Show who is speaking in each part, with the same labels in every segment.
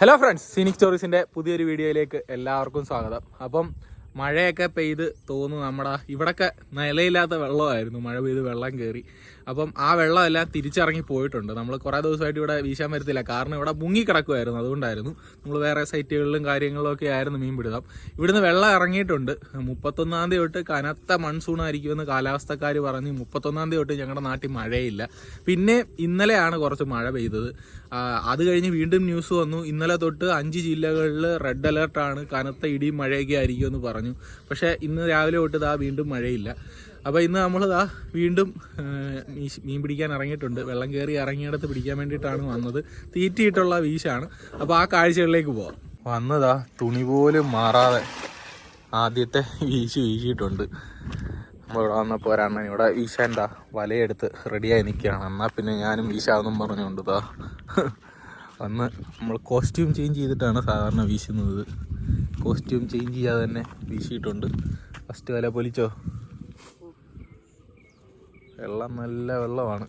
Speaker 1: Hello friends scenic സ്റ്റോറീസിന്റെ പുതിയൊരു വീഡിയോയിലേക്ക് എല്ലാവർക്കും സ്വാഗതം. അപ്പം മഴയൊക്കെ പെയ്ത് തോന്നുന്നു നമ്മുടെ ഇവിടൊക്കെ നിലയില്ലാത്ത വെള്ളമായിരുന്നു. മഴ പെയ്ത് വെള്ളം കയറി അപ്പം ആ വെള്ളമെല്ലാം തിരിച്ചിറങ്ങി പോയിട്ടുണ്ട്. നമ്മൾ കുറേ ദിവസമായിട്ട് ഇവിടെ വീശാൻ വരത്തില്ല കാരണം ഇവിടെ മുങ്ങി കിടക്കുമായിരുന്നു അതുകൊണ്ടായിരുന്നു. നമ്മൾ വേറെ സൈറ്റുകളിലും കാര്യങ്ങളിലും ഒക്കെ ആയിരുന്നു മീൻ പിടുത്തം. ഇവിടുന്ന് വെള്ളം ഇറങ്ങിയിട്ടുണ്ട്. മുപ്പത്തൊന്നാം തീയതി തൊട്ട് കനത്ത മൺസൂൺ ആയിരിക്കുമെന്ന് കാലാവസ്ഥക്കാർ പറഞ്ഞ്. മുപ്പത്തൊന്നാം തീയതി തൊട്ട് ഞങ്ങളുടെ നാട്ടിൽ മഴയില്ല. പിന്നെ ഇന്നലെയാണ് കുറച്ച് മഴ പെയ്തത്. അത് കഴിഞ്ഞ് വീണ്ടും ന്യൂസ് വന്നു. ഇന്നലെ തൊട്ട് അഞ്ച് ജില്ലകളിൽ റെഡ് അലേർട്ടാണ് കനത്ത ഇടിയും മഴയൊക്കെ ആയിരിക്കുമെന്ന് പറഞ്ഞു. പക്ഷേ ഇന്ന് രാവിലെ തൊട്ട് ഇതാ വീണ്ടും മഴയില്ല. അപ്പോൾ ഇന്ന് നമ്മൾ ഇതാ വീണ്ടും മീൻ പിടിക്കാൻ ഇറങ്ങിയിട്ടുണ്ട്. വെള്ളം കയറി ഇറങ്ങിയിടത്ത് പിടിക്കാൻ വേണ്ടിയിട്ടാണ് വന്നത്. തീറ്റിയിട്ടുള്ള വീശാണ്. അപ്പോൾ ആ കാഴ്ചകളിലേക്ക് പോവാം. വന്നതാ തുണി പോലും മാറാതെ ആദ്യത്തെ വീശ് വീശിയിട്ടുണ്ട്. നമ്മളിവിടെ വന്നപ്പോൾ ഒരെണ്ണം ഇവിടെ വീശാന്റെ വലയെടുത്ത് റെഡിയായി നിൽക്കുകയാണ്. എന്നാൽ പിന്നെ ഞാനും വീശാമെന്നും പറഞ്ഞുകൊണ്ട് ഇതാ വന്ന് നമ്മൾ കോസ്റ്റ്യൂം ചേഞ്ച് ചെയ്തിട്ടാണ് സാധാരണ വീശുന്നത്. കോസ്റ്റ്യൂം ചേഞ്ച് ചെയ്യാതെ തന്നെ വീശിയിട്ടുണ്ട്. ഫസ്റ്റ് വല പൊലിച്ചോ വെള്ളം നല്ല വെള്ളമാണ്.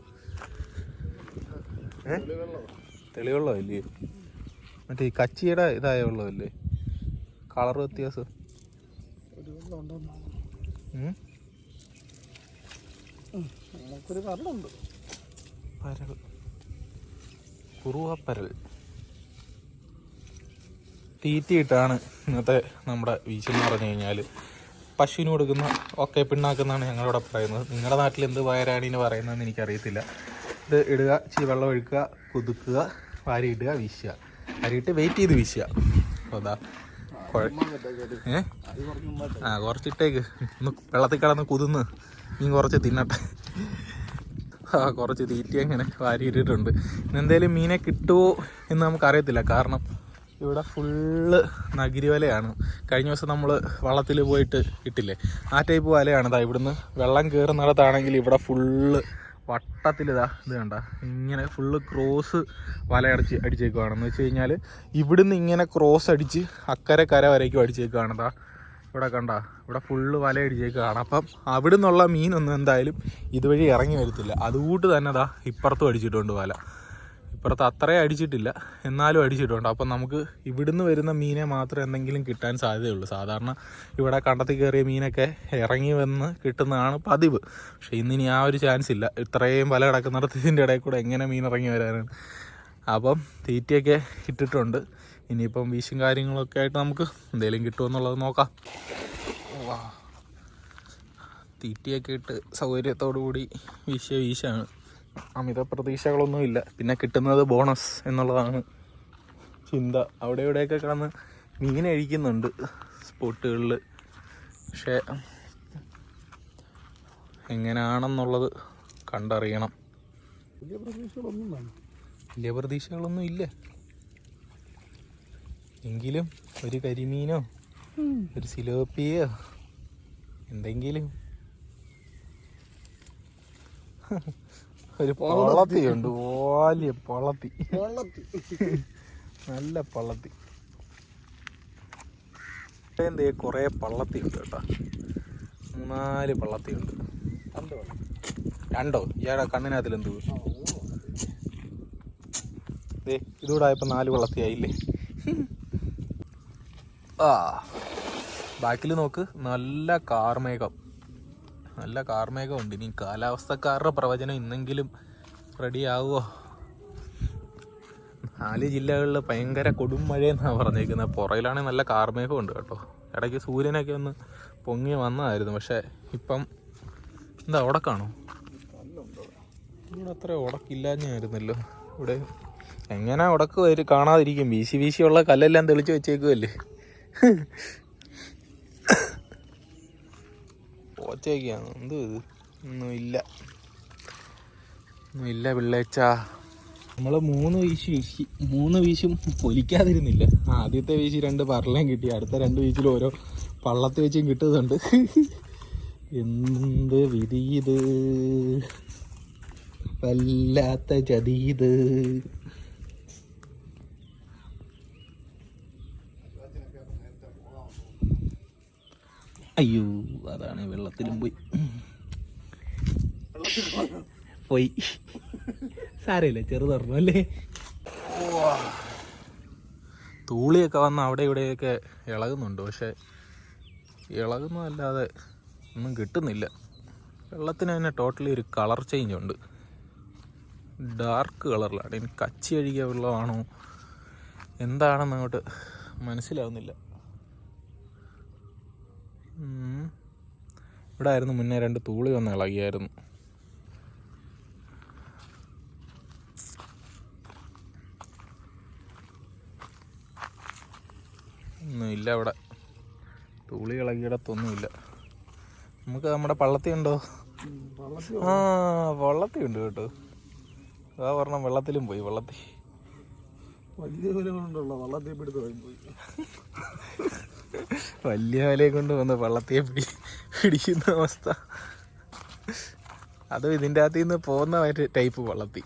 Speaker 1: തെളിവെള്ളോ തെളിവെള്ളം ഇല്ലേ മറ്റേ ഈ കച്ചിയുടെ ഇതായ വെള്ളമല്ലേ? കളർ വ്യത്യാസം. പരൽ. കുറുവപ്പരൽ. തീറ്റിയിട്ടാണ് ഇന്നത്തെ നമ്മുടെ വീശെന്ന് പറഞ്ഞു കഴിഞ്ഞാൽ പശുവിന് കൊടുക്കുന്ന ഒക്കെ പിണ്ണാക്കെന്നാണ് ഞങ്ങളിവിടെ പറയുന്നത്. നിങ്ങളുടെ നാട്ടിൽ എന്ത് വയറാണിന് പറയുന്നതെന്ന് എനിക്കറിയത്തില്ല. ഇത് ഇടുക ചീ വെള്ളം ഒഴിക്കുക കുതുക്കുക വാരി ഇടുക വീശുക. വാരിയിട്ട് വെയിറ്റ് ചെയ്ത് വീശുക. അപ്പോൾ അതാ
Speaker 2: ഏഹ്
Speaker 1: ആ കുറച്ചിട്ടേക്ക്. ഒന്ന് വെള്ളത്തിൽ കിടന്ന് കുതിന്ന്. മീൻ കുറച്ച് തിന്നട്ടെ. ആ കുറച്ച് തീറ്റി അങ്ങനെ വാരിയിട്ടിട്ടുണ്ട്. ഇന്നെന്തേലും മീനെ കിട്ടുമോ എന്ന് നമുക്കറിയത്തില്ല. കാരണം ഇവിടെ ഫുള്ള് നഗരി വലയാണ് കഴിഞ്ഞ ദിവസം നമ്മൾ വള്ളത്തിൽ പോയിട്ട് ഇട്ടില്ലേ? ആ ടൈപ്പ് വലയാണ്. ഇതാ ഇവിടുന്ന് വെള്ളം കയറുന്നിടത്താണെങ്കിൽ ഇവിടെ ഫുള്ള് വട്ടത്തിൽ ഇതാ കണ്ട. ഇങ്ങനെ ഫുള്ള് ക്രോസ് വല അടിച്ച് അടിച്ചേക്കുവാണെന്ന് വെച്ച് കഴിഞ്ഞാൽ ഇവിടുന്ന് ഇങ്ങനെ ക്രോസ് അടിച്ച് അക്കരെ കര വരയ്ക്കും അടിച്ചേക്കുവാണ് ദാ. ഇവിടെ കണ്ട. ഇവിടെ ഫുള്ള് വല അടിച്ചേക്കാണ് അപ്പം അവിടെ നിന്നുള്ള മീനൊന്നും എന്തായാലും ഇതുവഴി ഇറങ്ങി വരത്തില്ല. അതുകൂട്ട് തന്നെ ദാ ഇപ്പുറത്തും അടിച്ചിട്ടുണ്ട് വല. ഇപ്പുറത്ത് അത്രയും അടിച്ചിട്ടില്ല. എന്നാലും അടിച്ചിട്ടുണ്ട്. അപ്പം നമുക്ക് ഇവിടുന്ന് വരുന്ന മീനെ മാത്രം എന്തെങ്കിലും കിട്ടാൻ സാധ്യതയുള്ളൂ. സാധാരണ ഇവിടെ കണ്ടത്തിൽ കയറിയ മീനൊക്കെ ഇറങ്ങി വന്ന് കിട്ടുന്നതാണ് പതിവ്. പക്ഷേ ഇന്നിനി ആ ഒരു ചാൻസ് ഇല്ല. ഇത്രയും വല കിടക്കുന്നിടത്ത് ഇതിന്റെ ഇടയിൽ കൂടെ എങ്ങനെ മീൻ ഇറങ്ങി വരാനാണ്. അപ്പം തീറ്റയൊക്കെ ഇട്ടിട്ടുണ്ട്. ഇനിയിപ്പം വീശും കാര്യങ്ങളൊക്കെ ആയിട്ട് നമുക്ക് എന്തെങ്കിലും കിട്ടുമെന്നുള്ളത് നോക്കാം. തീറ്റയൊക്കെ ഇട്ട് സൗകര്യത്തോടു കൂടി വീശിയ വീശാണ്. അമിത പ്രതീക്ഷകളൊന്നുമില്ല പിന്നെ കിട്ടുന്നത് ബോണസ് എന്നുള്ളതാണ് ചിന്ത. അവിടെ ഇവിടെയൊക്കെ കിടന്ന് മീൻ അഴിക്കുന്നുണ്ട് സ്പോട്ടുകളിൽ പക്ഷേ എങ്ങനെയാണെന്നുള്ളത് കണ്ടറിയണം.
Speaker 2: വലിയ പ്രതീക്ഷകളൊന്നും
Speaker 1: വലിയ പ്രതീക്ഷകളൊന്നും ഇല്ല. എങ്കിലും ഒരു കരിമീനോ ഒരു സിലോപ്പിയോ എന്തെങ്കിലും. ഒരു പള്ളത്തിയുണ്ട് വലിയ പള്ളത്തി. നല്ല പള്ളത്തി. എന്തേ കുറേ പള്ളത്തി ഉണ്ട് കേട്ടോ. മൂന്നാൽ പള്ളത്തി ഉണ്ട്. രണ്ടോ ഇയാടെ കണ്ണിനകത്തിൽ എന്ത് ഇതൂടെ ആയപ്പോ നാല് പള്ളത്തി ആയില്ലേ? ആ. ബാക്കിൽ നോക്ക്. നല്ല കാർമേഘം. നല്ല കാർമേഘമുണ്ട് ഇനി കാലാവസ്ഥക്കാരുടെ പ്രവചനം ഇന്നെങ്കിലും റെഡി ആവുമോ നാല് ജില്ലകളിൽ ഭയങ്കര കൊടും മഴയെന്നാണ് പറഞ്ഞേക്കുന്നത് പുറയിലാണെങ്കിൽ നല്ല കാർമേഘമുണ്ട് കേട്ടോ. ഇടയ്ക്ക് സൂര്യനൊക്കെ ഒന്ന് പൊങ്ങി വന്നതായിരുന്നു. പക്ഷേ ഇപ്പം എന്താ ഉടക്കാണോ ഇവിടെ അത്ര ഉടക്കില്ലാഞ്ഞായിരുന്നല്ലോ. ഇവിടെ എങ്ങനെ ഉടക്ക് വരും കാണാതിരിക്കും. വീശി വീശിയുള്ള കല്ലെല്ലാം തെളിച്ച് വെച്ചേക്കുമല്ലേ പോച്ചേക്കാണ് എന്ത് ഇത്? ഒന്നും ഇല്ല ഒന്നും ഇല്ല പിള്ളേച്ചാ. നമ്മൾ മൂന്ന് വീശി വീശി മൂന്ന് വീശും പൊലിക്കാതിരുന്നില്ല. ആദ്യത്തെ വീശി രണ്ട് പറലേം കിട്ടി. അടുത്ത രണ്ട് വീശിൽ ഓരോ പള്ളത്തെ വെച്ചും കിട്ടുന്നുണ്ട്. എന്ത് വിധി ഇത്? വല്ലാത്ത ചതി ഇത്. പോയി. അതാണ് വെള്ളത്തിലും പോയി. പോയി. സാരമില്ല ചെറുതറിഞ്ഞു അല്ലേ തൂളിയൊക്കെ വന്ന് അവിടെ ഇവിടെയൊക്കെ ഇളകുന്നുണ്ട് പക്ഷെ ഇളകുന്നതല്ലാതെ ഒന്നും കിട്ടുന്നില്ല വെള്ളത്തിന് തന്നെ ടോട്ടലി ഒരു കളർ ചേഞ്ച് ഉണ്ട് ഡാർക്ക് കളറിലാണ് ഇനി കച്ചി അഴുകിയ വെള്ളമാണോ എന്താണെന്ന് അങ്ങോട്ട് മനസ്സിലാവുന്നില്ല. ഇവിടെ ആയിരുന്നു മുന്നേ രണ്ട് തൂളി വന്ന് ഇളകിയായിരുന്നു. ഒന്നുമില്ല അവിടെ. തൂളി ഇളകിയിടത്തൊന്നുമില്ല. നമുക്ക് നമ്മുടെ പള്ളത്തി ഉണ്ടോ? ആ വള്ളത്തി ഉണ്ട് കേട്ടോ. അതാ പറഞ്ഞ വെള്ളത്തിലും പോയി വെള്ളത്തി.
Speaker 2: വലിയ വില കൊണ്ടുള്ള വള്ളത്തിൽ പിടുത്ത് പോയി.
Speaker 1: വലിയ വലയെ കൊണ്ട് വന്ന് വള്ളത്തെ പിടി പിടിക്കുന്ന അവസ്ഥ. അതും ഇതിന്റെ അകത്ത് നിന്ന് പോകുന്ന ഒരു ടൈപ്പ് വള്ളത്തി.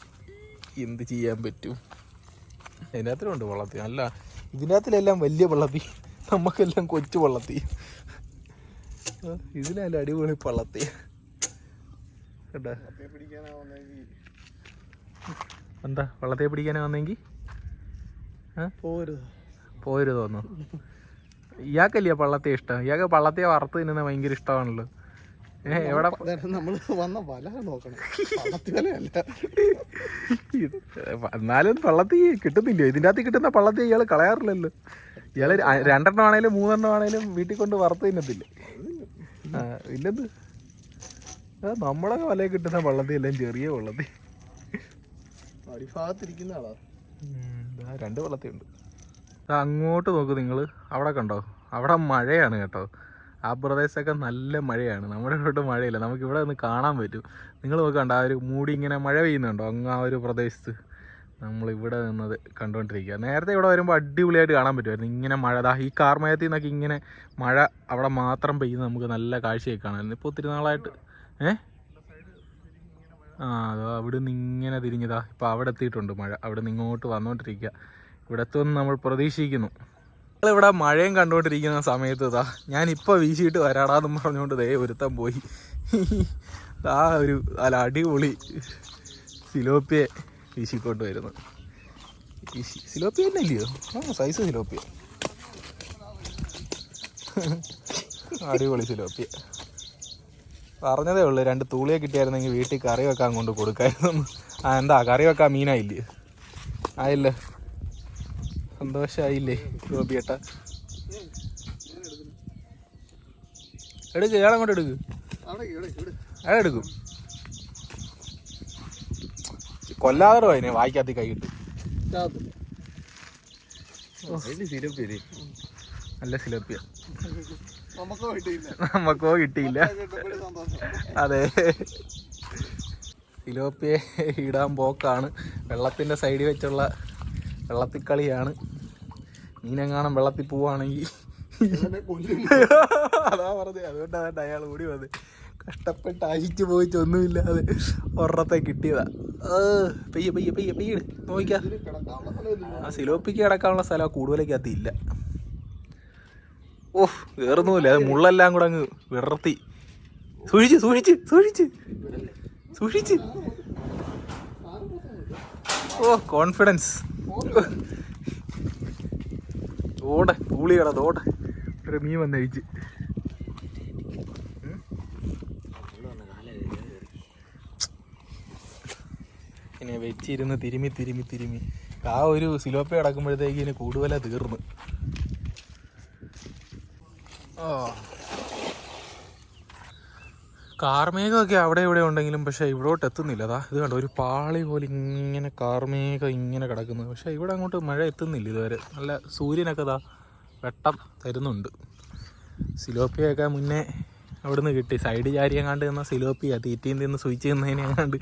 Speaker 1: എന്ത് ചെയ്യാൻ പറ്റും? ഇതിന്റെ അകത്തിലുണ്ട് വള്ളത്തി. അല്ല ഇതിന്റെ അകത്തിലെല്ലാം വലിയ വള്ളത്തി. നമുക്കെല്ലാം കൊച്ചു വള്ളത്തി. ആ, ഇതിലല്ല അടിപൊളി പള്ളത്തി കേട്ടാ എന്താ? വള്ളത്തെ പിടിക്കാനാ വന്നെങ്കിൽ
Speaker 2: പോരുത്
Speaker 1: പോരുതോന്നു ഇയാൾക്കല്ലേ പള്ളത്തെ ഇഷ്ടം? ഇയാൾക്ക് പള്ളത്തെ വറുത്ത് തിന്നുന്ന ഭയങ്കര ഇഷ്ടമാണല്ലോ. എവിടെ
Speaker 2: നമ്മൾ വന്ന വല നോക്കണം.
Speaker 1: എന്നാലും പള്ളത്തി കിട്ടുന്നില്ല ഇതിന്റെ അകത്ത് കിട്ടുന്ന പള്ളത്തി ഇയാൾ കളയാറില്ലല്ലോ. ഇയാൾ രണ്ടെണ്ണം ആണേലും മൂന്നെണ്ണം ആണേലും വീട്ടിൽ കൊണ്ട് വറുത്ത് തിന്നത്തില്ലേ? ഇല്ലെന്ത് നമ്മളെ വലയിൽ കിട്ടുന്ന പള്ളത്തി എല്ലാം ചെറിയ പള്ളത്തി.
Speaker 2: അടിഭാഗത്തിരിക്കുന്ന ആളാ.
Speaker 1: രണ്ട് പള്ളത്തി ദാ അങ്ങോട്ട് നോക്ക് നിങ്ങൾ അവിടെ കണ്ടോ? അവിടെ മഴയാണ് കേട്ടോ. ആ പ്രദേശമൊക്കെ നല്ല മഴയാണ്. നമ്മുടെ ഇവിടോട്ട് മഴയില്ല. നമുക്ക് ഇവിടെ നിന്ന് കാണാൻ പറ്റും. നിങ്ങൾ നോക്കണ്ട ആ ഒരു മൂടി ഇങ്ങനെ മഴ പെയ്യുന്നുണ്ടോ? അങ്ങ് ആ ഒരു പ്രദേശത്ത് നമ്മൾ ഇവിടെ നിന്നത് കണ്ടുകൊണ്ടിരിക്കുക നേരത്തെ ഇവിടെ വരുമ്പോൾ അടിപൊളിയായിട്ട് കാണാൻ പറ്റുമായിരുന്നു. ഇങ്ങനെ മഴ. ദാ ഈ കാർമയത്തിൽ നിന്നൊക്കെ ഇങ്ങനെ മഴ അവിടെ മാത്രം പെയ്യുന്ന നമുക്ക് നല്ല കാഴ്ചയൊക്കെ കാണാമായിരുന്നു ഇപ്പോൾ ഒത്തിരി നാളായിട്ട് ഏ? ആ അതോ അവിടെ നിന്ന് ഇങ്ങനെ തിരിഞ്ഞതാ. ഇപ്പോൾ അവിടെ എത്തിയിട്ടുണ്ട് മഴ. അവിടെ നിന്ന് ഇങ്ങോട്ട് വന്നുകൊണ്ടിരിക്കുക ഇവിടെ എത്തുമെന്ന് നമ്മൾ പ്രതീക്ഷിക്കുന്നു. ഇവിടെ മഴയും കണ്ടുകൊണ്ടിരിക്കുന്ന സമയത്ത് ഇതാ ഞാൻ ഇപ്പോൾ വീശിയിട്ട് വരാടാന്ന് പറഞ്ഞുകൊണ്ട് ദേ ഒരുത്തം പോയി. ആ ഒരു അല്ല അടിപൊളി സിലോപ്പിയെ വീശിക്കൊണ്ട് വരുന്നു. സിലോപ്പിയ തന്നെ ഇല്ലയോ? ആ സൈസ് സിലോപ്പിയ. അടിപൊളി സിലോപ്പിയ. പറഞ്ഞതേ ഉള്ളൂ രണ്ട് തൂളിയെ കിട്ടിയായിരുന്നെങ്കിൽ വീട്ടിൽ കറി വെക്കാൻ കൊണ്ട് കൊടുക്കായിരുന്നു. ആ എന്താ കറി വെക്കാൻ മീനായില്ലേ? ആയില്ലേ? സന്തോഷമായില്ലേ ഗോപിയേട്ട. എടുക്ക് ഇയാളെ അങ്ങോട്ട് എടുക്ക്. അയാൾ എടുക്കും. കൊല്ലാതെ അതിനെ വായിക്കാത്തി കൈയിട്ട് നല്ല സിലോപ്പിയ.
Speaker 2: നമുക്ക്
Speaker 1: കിട്ടിയില്ല. അതെ. സിലോപ്പിയെ ഇടാൻ പോക്കാണ്. വെള്ളത്തിന്റെ സൈഡിൽ വെച്ചുള്ള വെള്ളത്തിക്കളിയാണ്. മീനെങ്ങാനും വെള്ളത്തിൽ പോവാണെങ്കിൽ അതാ പറഞ്ഞത് അതുകൊണ്ടാണ് അയാൾ ഓടി വന്നത് കഷ്ടപ്പെട്ട് അഴിച്ചു പോയിട്ടൊന്നുമില്ലാതെ ഒറത്തെ കിട്ടിയതാ. പെയ്യ പെയ്യ പെയ്യ പെയ്യ. നോക്കിക്കാ.
Speaker 2: സ്ഥലമില്ല
Speaker 1: ആ സിലോപ്പിക്ക് കിടക്കാനുള്ള സ്ഥലം കൂടുതലേക്കകത്ത് ഇല്ല. ഓഹ് വേറൊന്നുമില്ല. അത് മുള്ളെല്ലാം കൂടെ അങ്ങ് വിടർത്തി സൂക്ഷിച്ച് സൂക്ഷിച്ച് സൂക്ഷിച്ച്. സൂക്ഷിച്ച്. ഓ കോൺഫിഡൻസ് ഓടെ തൂളികട തോടെ ഒരു മീൻ വന്നഴിച്ച് ഇങ്ങനെ വെച്ചിരുന്ന് തിരുമി തിരുമി തിരുമി. ആ ഒരു സിലോപ്പ കിടക്കുമ്പോഴത്തേക്ക് ഇനി കൂടുതലാണ് തീർന്നു. ഓ കാർമേഘമൊക്കെ അവിടെ ഇവിടെ ഉണ്ടെങ്കിലും പക്ഷേ ഇവിടോട്ട് എത്തുന്നില്ല. അതാ ഇത് കണ്ടോ? ഒരു പാളി പോലെ ഇങ്ങനെ കാർമേഘം ഇങ്ങനെ കിടക്കുന്നത് പക്ഷേ ഇവിടെ അങ്ങോട്ട് മഴ എത്തുന്നില്ല ഇതുവരെ. നല്ല സൂര്യനൊക്കെ ഇതാ വെട്ടം തരുന്നുണ്ട്. സിലോപ്പിയൊക്കെ മുന്നേ അവിടുന്ന് കിട്ടി. സൈഡ് ചാരി എങ്ങാണ്ട് നിന്ന സിലോപ്പിയ. തീറ്റയും തിന്ന് സ്വിച്ച് ചെയ്യുന്നതിനെ എങ്ങാണ്ട്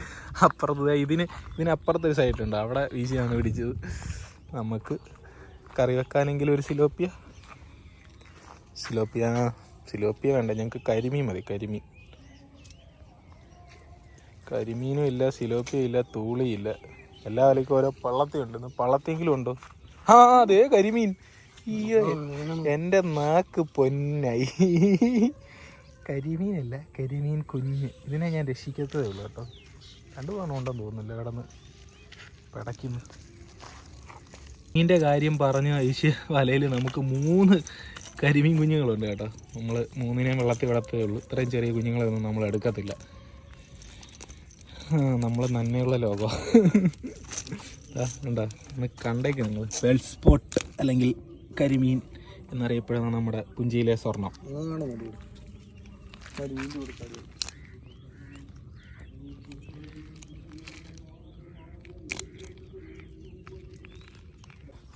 Speaker 1: അപ്പുറത്ത് ഇതിന് ഒരു സൈഡുണ്ട് അവിടെ വീശിയാണ് പിടിച്ചത്. നമുക്ക് കറി വെക്കാനെങ്കിലും ഒരു സിലോപ്പിയ. സിലോപ്പിയ സിലോപ്പിയ വേണ്ട. ഞങ്ങൾക്ക് കരിമീൻ മതി. കരിമീൻ. കരിമീനും ഇല്ല സിലോപ്പിയും ഇല്ല തൂളിയില്ല എല്ലാ വിലക്കും ഓരോ പള്ളത്തിയുണ്ട് ഉണ്ട്. പള്ളത്തെങ്കിലും ഉണ്ടോ? ആ അതേ കരിമീൻ. എന്റെ നാക്ക് പൊന്നായി. കരിമീനല്ല കരിമീൻ കുഞ്ഞ്. ഇതിനെ ഞാൻ രക്ഷിക്കത്തതേ ഉള്ളൂ കേട്ടോ. രണ്ടു തവണ ഉണ്ടെന്ന് തോന്നുന്നില്ല കിടന്ന് പിടയ്ക്കുന്നു. മീന്റെ കാര്യം പറഞ്ഞ ഐശ്യ വലയിൽ നമുക്ക് മൂന്ന് കരിമീൻ കുഞ്ഞുങ്ങളുണ്ട് കേട്ടോ. നമ്മൾ മൂന്നിനെയും വെള്ളത്തിൽ വളർത്തേ ഉള്ളൂ. ഇത്രയും ചെറിയ കുഞ്ഞുങ്ങളൊന്നും നമ്മൾ എടുക്കത്തില്ല. നമ്മൾ നന്മയുള്ള ലോകം? ഉണ്ടോ കണ്ടേക്ക് നിങ്ങൾ വെൽ സ്പോട്ട് അല്ലെങ്കിൽ കരിമീൻ എന്നറിയപ്പെടുന്ന നമ്മുടെ പുഞ്ചിയിലെ സ്വർണം.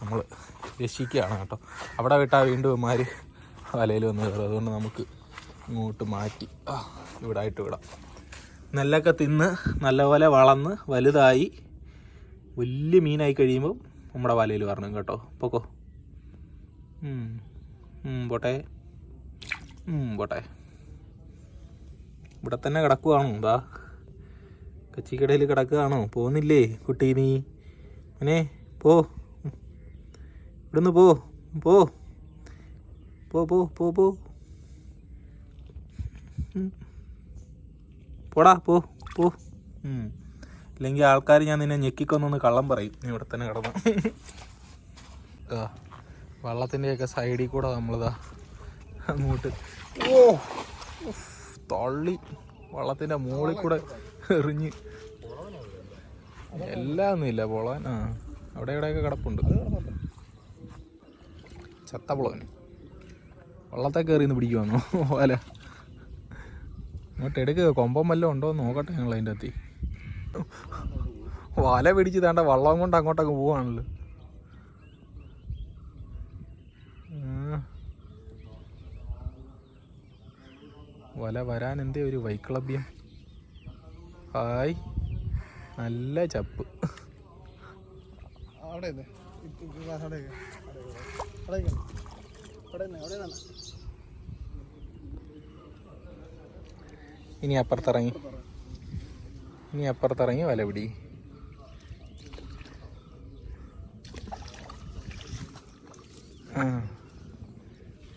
Speaker 1: നമ്മൾ രക്ഷിക്കുകയാണ് കേട്ടോ. അവിടെ വിട്ടാൽ വീണ്ടും ഇമാർ വലയിൽ വന്ന് കയറും. അതുകൊണ്ട് നമുക്ക് ഇങ്ങോട്ട് മാറ്റി. ഇവിടായിട്ട് ഇവിടെ ആയിട്ട് വിടാം. നെല്ലൊക്കെ തിന്ന് നല്ലപോലെ വളർന്ന് വലുതായി വലിയ മീനായി കഴിയുമ്പോൾ നമ്മുടെ വലയിൽ വരണം കേട്ടോ. പൊക്കോ. പോട്ടെ. പോട്ടെ. ഇവിടെ തന്നെ കിടക്കുവാണോ? എന്താ കച്ചിക്കടയിൽ കിടക്കുകയാണോ? പോകുന്നില്ലേ കുട്ടി നീ? അനേ പോ. ഇവിടുന്ന് പോ. പോ. പോ പോ പോ. പോടാ പോ പോ. ഇല്ലെങ്കിൽ ആൾക്കാർ ഞാൻ നിന്നെ ഞെക്കിക്കൊന്നൊന്ന് കള്ളം പറയും. നീ ഇവിടെ തന്നെ കിടന്നു. വെള്ളത്തിന്റെയൊക്കെ സൈഡിൽ കൂടെ നമ്മളിതാ അങ്ങോട്ട്. ഓ തള്ളി. വള്ളത്തിന്റെ മുകളിൽ കൂടെ എറിഞ്ഞ്. എല്ലാം ഒന്നുമില്ല പൊളാൻ ആ അവിടെ ഇവിടെയൊക്കെ കിടപ്പുണ്ട്. ചത്ത ചത്തപ്പുളവൻ വള്ളത്തെ കയറി നിന്ന് പിടിക്കുവാന്നോ? വല. അങ്ങോട്ട് എടുക്കുക കൊമ്പം വല്ലതും ഉണ്ടോ എന്ന് നോക്കട്ടെ ഞങ്ങൾ അതിന്റെ അത്തി വല പിടിച്ച് താണ്ട വള്ളം കൊണ്ട് അങ്ങോട്ടൊക്കെ പോവാണല്ലോ. വല വരാൻ എന്തേ ഒരു വൈക്ലഭ്യം? ഹായ്. നല്ല ചപ്പ്.
Speaker 2: അവിടെ അവിടെ അവിടെ അവിടെ അവിടെ
Speaker 1: ഇനി അപ്പുറത്തിറങ്ങി ഇനി അപ്പുറത്തിറങ്ങി വല പിടി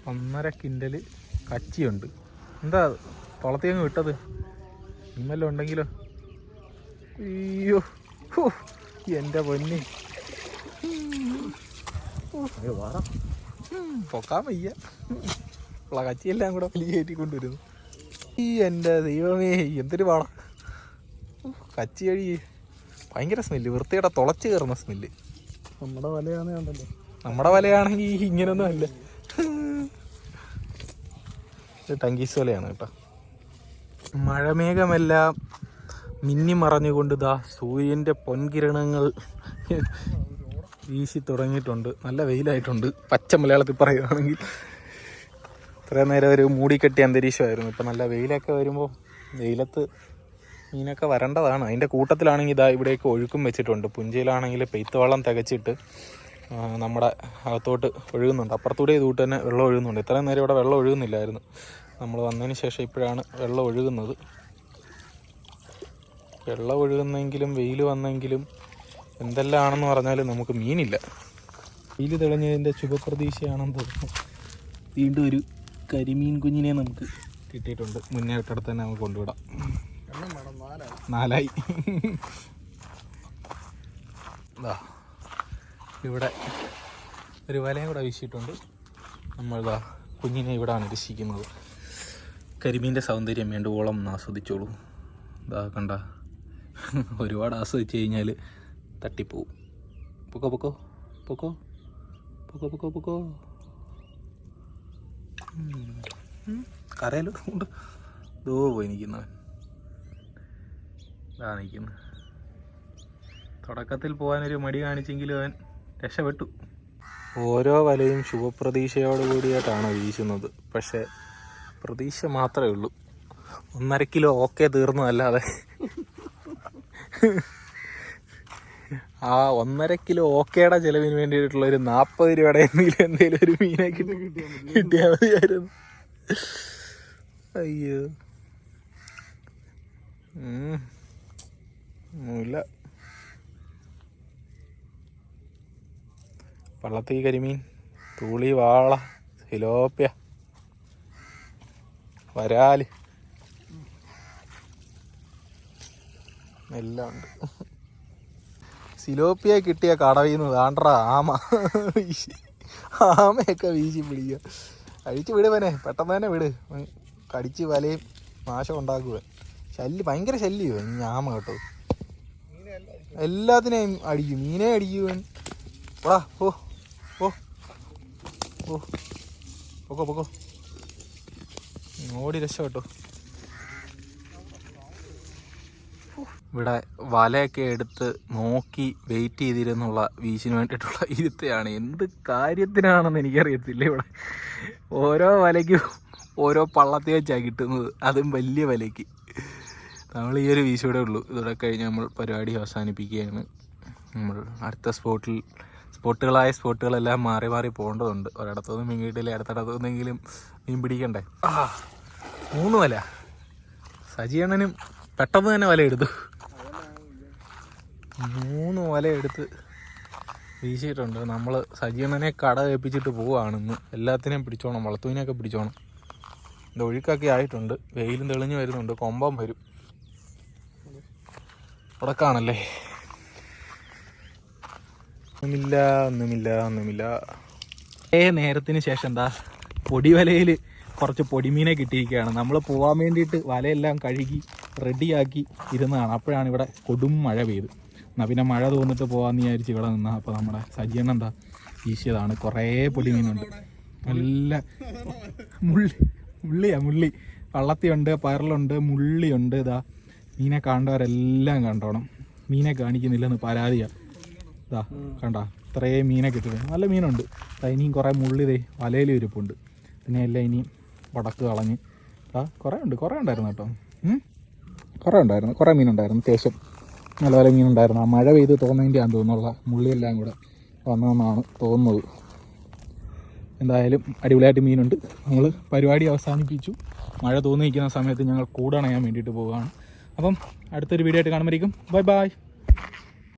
Speaker 1: ഒന്നര കിൻഡൽ കച്ചിയുണ്ട് എന്താ തുളത്തി അങ്ങ് വിട്ടത് ഇന്നല്ലോ ഉണ്ടെങ്കിലോ അയ്യോ എന്റെ പൊന്നി പൊക്കാൻ വയ്യ ഉള്ള കച്ചിയെല്ലാം കൂടെ വലിയ കയറ്റി കൊണ്ടുവരുന്നു ഈ എന്റെ ദൈവമേ എന്തൊരു പാടാ കച്ചി കഴി ഭയങ്കര സ്മെല്ല്. വൃത്തിയുടെ തുളച്ച് കയറുന്ന സ്മെല്ല്.
Speaker 2: നമ്മുടെ വലയാണ് കണ്ടല്ലോ.
Speaker 1: നമ്മുടെ വലയാണെങ്കിൽ ഇങ്ങനൊന്നും അല്ല. ടങ്കീസ് വലയാണ് കേട്ടോ. മഴമേഘമെല്ലാം മിന്നി മറഞ്ഞുകൊണ്ട് ദാ സൂര്യന്റെ പൊൻകിരണങ്ങൾ വീശി തുടങ്ങിയിട്ടുണ്ട്. നല്ല വെയിലായിട്ടുണ്ട്. പച്ച മലയാളത്തിൽ പറയുകയാണെങ്കിൽ. ഇത്രയും നേരം ഒരു മൂടിക്കെട്ടിയ അന്തരീക്ഷമായിരുന്നു. ഇപ്പം നല്ല വെയിലൊക്കെ വരുമ്പോൾ വെയിലത്ത് മീനൊക്കെ വരേണ്ടതാണ്. അതിന്റെ കൂട്ടത്തിലാണെങ്കിൽ ഇതാ ഇവിടേക്ക് ഒഴുക്കും വെച്ചിട്ടുണ്ട്. പുഞ്ചയിലാണെങ്കിൽ പെയ്ത്ത് വെള്ളം തികച്ചിട്ട് നമ്മുടെ അകത്തോട്ട് ഒഴുകുന്നുണ്ട്. അപ്പുറത്തൂടെ ഇതുകൂട്ട് തന്നെ വെള്ളം ഒഴുകുന്നുണ്ട്. ഇത്രയും നേരം ഇവിടെ വെള്ളം ഒഴുകുന്നില്ലായിരുന്നു. നമ്മൾ വന്നതിന് ശേഷം ഇപ്പോഴാണ് വെള്ളം ഒഴുകുന്നത്. വെള്ളം ഒഴുകുന്നെങ്കിലും വെയിൽ വന്നെങ്കിലും എന്തെല്ലാം ആണെന്ന് പറഞ്ഞാൽ നമുക്ക് മീനില്ല. വെയിൽ തെളിഞ്ഞതിന്റെ ശുഭപ്രതീക്ഷയാണെന്ന് തോന്നുന്നു. വീണ്ടും ഒരു കരിമീൻ കുഞ്ഞിനെ നമുക്ക് കിട്ടിയിട്ടുണ്ട്. മുന്നേ തന്നെ നമുക്ക് കൊണ്ടുവിടാം.
Speaker 2: നാലായി.
Speaker 1: ഇവിടെ ഒരു വലയും കൂടെ വീശിയിട്ടുണ്ട്. നമ്മളിതാ കുഞ്ഞിനെ ഇവിടാണ് രക്ഷിക്കുന്നത് കരിമീന്റെ സൗന്ദര്യം വേണ്ടുവോളം ഒന്ന് ആസ്വദിച്ചോളൂ. ഇതാ കണ്ട ഒരുപാട് ആസ്വദിച്ച് കഴിഞ്ഞാൽ തട്ടിപ്പോവും. പൊക്കോ പൊക്കോ പൊക്കോ പൊക്കോ പൊക്കോ പൊക്കോ. ഉം. ഉം. കരയിലോ ഉണ്ട് ദോ പോയി നിൽക്കുന്നവൻ ഇതാ നിൽക്കുന്നത് തുടക്കത്തിൽ പോകാനൊരു മടി കാണിച്ചെങ്കിലും അവൻ രക്ഷപ്പെട്ടു ഓരോ വലയും ശുഭപ്രതീക്ഷയോട് കൂടിയിട്ടാണ് വീശുന്നത് പക്ഷേ പ്രതീക്ഷ മാത്രമേ ഉള്ളൂ ഒന്നര കിലോ ഓക്കെ തീർന്നു അല്ലാതെ ആ ഒന്നര കിലോ ഓക്കേടെ ചെലവിന് വേണ്ടിയിട്ടുള്ള ഒരു നാൽപ്പത് രൂപയുടെ എന്തെങ്കിലും എന്തെങ്കിലും ഒരു മീനെ കിട്ടി കിട്ടിയാൽ മതിയായിരുന്നു. അയ്യോ. ഒന്നുമില്ല. വള്ളത്തീ കരിമീൻ തൂളി വാള സിലോപ്യ വരാൽ. എല്ലാം ഉണ്ട്. സിലോപ്പിയെ കിട്ടിയ കടവിന്ന് ആണ്ട്ര ആമ. ആമയൊക്കെ വീശി പിടിക്കുക. അഴിച്ച് വിട് പനെ പെട്ടെന്ന് തന്നെ വിട്. കടിച്ച് വലയും നാശം ഉണ്ടാക്കുക ശല്യം ഭയങ്കര ശല്യോ ഈ ആമ കേട്ടോ. എല്ലാത്തിനെയും അടിക്കും മീനെ അടിക്കുവൻ ഓടാ ഓ ഓ ഓ പൊക്കോ പൊക്കോ. ഓടി രക്ഷപ്പെട്ടോ. ഇവിടെ വലയൊക്കെ എടുത്ത് നോക്കി വെയിറ്റ് ചെയ്തിരുന്നുള്ള വീശിന് വേണ്ടിയിട്ടുള്ള ഇരുത്തയാണ്. എന്ത് കാര്യത്തിനാണെന്ന് എനിക്കറിയത്തില്ല ഇവിടെ. ഓരോ വലയ്ക്കും ഓരോ പള്ളത്തെ വെച്ചാണ് കിട്ടുന്നത്. അതും വലിയ വലയ്ക്ക്. നമ്മൾ ഈ ഒരു വീശിയുടെ ഉള്ളൂ. ഇതോടെ കഴിഞ്ഞ് നമ്മൾ പരിപാടി അവസാനിപ്പിക്കുകയാണ്. നമ്മൾ അടുത്ത സ്പോട്ടിൽ സ്പോട്ടുകളായ സ്പോട്ടുകളെല്ലാം മാറി മാറി പോകേണ്ടതുണ്ട്. ഒരിടത്തുനിന്ന് മീൻ കിട്ടിയില്ല അടുത്തടത്തുനിന്നെങ്കിലും മീൻ പിടിക്കണ്ടേ? മൂന്ന് വല. സജിയണ്ണനും പെട്ടെന്ന് തന്നെ വല എടുത്തു. മൂന്ന് ഓല എടുത്ത് വീശിയിട്ടുണ്ട്. നമ്മൾ സജീവനെ കട ഏൽപ്പിച്ചിട്ട് പോവുകയാണെന്ന് എല്ലാത്തിനെയും പിടിച്ചോണം വളത്തുവിനെയൊക്കെ പിടിച്ചോണം. ഇത് ഒഴുക്കൊക്കെ ആയിട്ടുണ്ട്. വെയിലും തെളിഞ്ഞു വരുന്നുണ്ട്. കൊമ്പം വരും. ഉടക്കാണല്ലേ ഒന്നുമില്ല ഒന്നുമില്ല ഒന്നുമില്ല. ഏ നേരത്തിന് ശേഷം എന്താ പൊടി വലയിൽ കുറച്ച് പൊടിമീനെ കിട്ടിയിരിക്കുകയാണ്. നമ്മൾ പോകാൻ വേണ്ടിയിട്ട് വലയെല്ലാം കഴുകി റെഡിയാക്കി ഇരുന്നതാണ്. അപ്പോഴാണ് ഇവിടെ കൊടും മഴ പെയ്ത്. എന്നാൽ പിന്നെ മഴ തോന്നിട്ട് പോകാമെന്ന് വിചാരിച്ച് ഇവിടെ നിന്നാ. അപ്പോൾ നമ്മുടെ സജ്ജീകരണം എന്താ വീശിയതാണ്. കുറേ പൊടിമീനുണ്ട് നല്ല മുള്ളി മുള്ളിയാ മുള്ളി. വള്ളത്തിയുണ്ട് മുള്ളി മുള്ളിയുണ്ട്. ഇതാ മീനെ കാണേണ്ടവരെല്ലാം കണ്ടോണം. മീനെ കാണിക്കുന്നില്ലെന്ന് പരാതിയാ. ഇതാ കണ്ട ഇത്രയും മീനെ കിട്ടുന്നത് നല്ല മീനുണ്ട്. ഇനിയും കുറേ മുള്ളി ദേ വലയിൽ ഇരിപ്പുണ്ട്. പിന്നെ എല്ലാം ഇനിയും വടക്ക് കളഞ്ഞ്. ആ കുറേ ഉണ്ട് കുറേ ഉണ്ടായിരുന്നു കേട്ടോ. കുറേ ഉണ്ടായിരുന്നു. കുറേ മീനുണ്ടായിരുന്നു. അത്യാവശ്യം നല്ല ഇങ്ങനെ ഉണ്ടായിരുന്നു ആ മഴ പെയ്ത് തോന്നതിന്റെ ആണെന്ന് തോന്നുന്നുള്ള മുള്ളിയെല്ലാം കൂടെ വന്നതെന്നാണ് തോന്നുന്നത്. എന്തായാലും അടിപൊളിയായിട്ട് മീനുണ്ട്. നമ്മൾ പരിപാടി അവസാനിപ്പിച്ചു. മഴ തോന്നി നിൽക്കുന്ന സമയത്ത് ഞങ്ങൾ കൂടണയാൻ വേണ്ടിയിട്ട് പോവുകയാണ്. അപ്പം അടുത്തൊരു വീഡിയോ ആയിട്ട് കാണുമ്പോഴേക്കും ബൈ ബൈ.